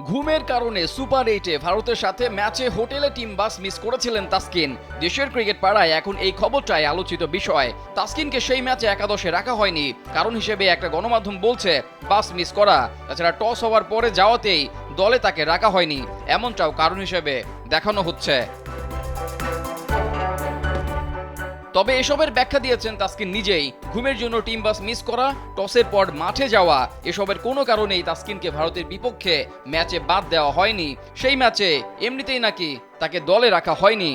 ঘুমের কারণে সুপার এইটে ভারতের সাথে ম্যাচে হোটেলে টিম বাস মিস করেছিলেন তাস্কিন। দেশের ক্রিকেট পাড়ায় এখন এই খবরটাই আলোচিত বিষয়। তাসকিনকে সেই ম্যাচে একাদশে রাখা হয়নি। কারণ হিসেবে একটা গণমাধ্যম বলছে, বাস মিস করা। তাছাড়া টস হওয়ার পরে যাওয়াতেই দলে তাকে রাখা হয়নি। এমনটাও কারণ হিসেবে দেখানো হচ্ছে। তবে এসবের ব্যাখ্যা দিয়েছেন তাসকিন নিজেই। ঘুমের জন্য টিম বাস মিস করা, টসের পর মাঠে যাওয়া, এসবের কোনো কারণেই তাসকিনকে ভারতের বিপক্ষে ম্যাচে বাদ দেওয়া হয়নি। সেই ম্যাচে এমনিতেই নাকি তাকে দলে রাখা হয়নি।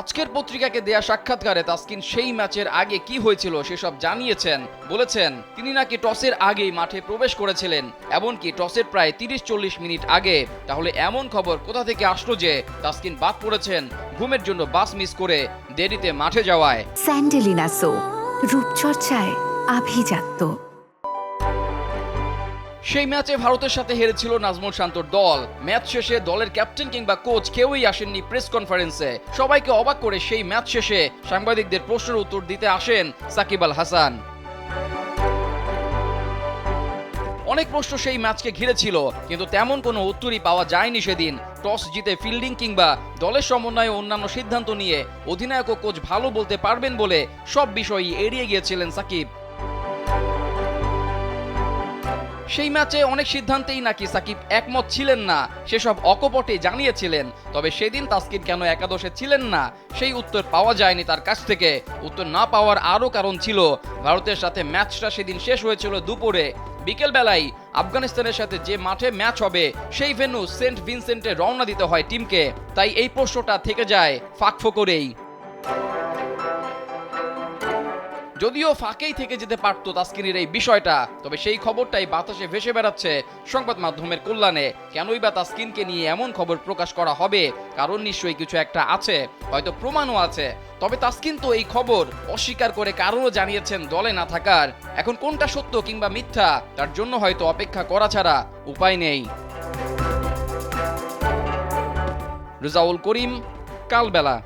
আজকের পত্রিকাকে দেয়া সাক্ষাৎকারে তাসকিন সেই ম্যাচের আগে কি হয়েছিল সেসব জানিয়েছেন। বলেছেন, তিনি নাকি টসের আগেই মাঠে প্রবেশ করেছিলেন, এমনকি টসের প্রায় তিরিশ চল্লিশ মিনিট আগে। তাহলে এমন খবর কোথা থেকে আসলো যে তাসকিন বাদ পড়েছেন? ঘুমের জন্য বাস মিস করে দেরিতে মাঠে যাওয়ায়। স্যান্ডেলিনা সো রূপচর্চায় আভিজাত্য। সেই ম্যাচে ভারতের সাথে হেরেছিল নাজমুল শান্তর দল। ম্যাচ শেষে দলের ক্যাপ্টেন কিংবা কোচ কেউই আসেননি প্রেস কনফারেন্সে। সবাইকে অবাক করে সেই ম্যাচ শেষে সাংবাদিকদের প্রশ্নের উত্তর দিতে আসেন সাকিব আল হাসান। অনেক প্রশ্ন সেই ম্যাচকে ঘিরেছিল, কিন্তু তেমন কোনো উত্তরই পাওয়া যায়নি সেদিন। টস জিতে ফিল্ডিং কিংবা দলের সমন্বয়ে অন্যান্য সিদ্ধান্ত নিয়ে অধিনায়ক ও কোচ ভালো বলতে পারবেন বলে সব বিষয়ই এড়িয়ে গিয়েছিলেন সাকিব। সেই ম্যাচে অনেক সিদ্ধান্তেই নাকি সাকিব একমত ছিলেন না, সেসব অকপটে জানিয়েছিলেন। তবে সেদিন তাসকিন কেন একাদশে ছিলেন না, সেই উত্তর পাওয়া যায়নি তার কাছ থেকে। উত্তর না পাওয়ার আরও কারণ ছিল, ভারতের সাথে ম্যাচটা সেদিন শেষ হয়েছিল দুপুরে। বিকেলবেলায় আফগানিস্তানের সাথে যে মাঠে ম্যাচ হবে, সেই ভেন্যু সেন্ট ভিনসেন্টে রওনা দিতে হয় টিমকে। তাই এই প্রশ্নটা থেকে যায় ফাঁকফো করেই যদিও ফাঁকেই থেকে যেতে পারত তাস্কিনের এই বিষয়টা, তবে সেই খবরটাই বাতাসে ভেসে বেড়াচ্ছে সংবাদ মাধ্যমের কল্যাণে। কেনই বা তাস্কিনকে নিয়ে এমন খবর প্রকাশ করা হবে, কারণ নিশ্চয়ই কিছু একটা আছে, হয়তো প্রমাণও আছে। তবে তাস্কিন তো এই খবর অস্বীকার করে কারণও জানিয়েছেন দলে না থাকার। এখন কোনটা সত্য কিংবা মিথ্যা, তার জন্য হয়তো অপেক্ষা করা ছাড়া উপায় নেই। রেজাউল করিম, কালবেলা।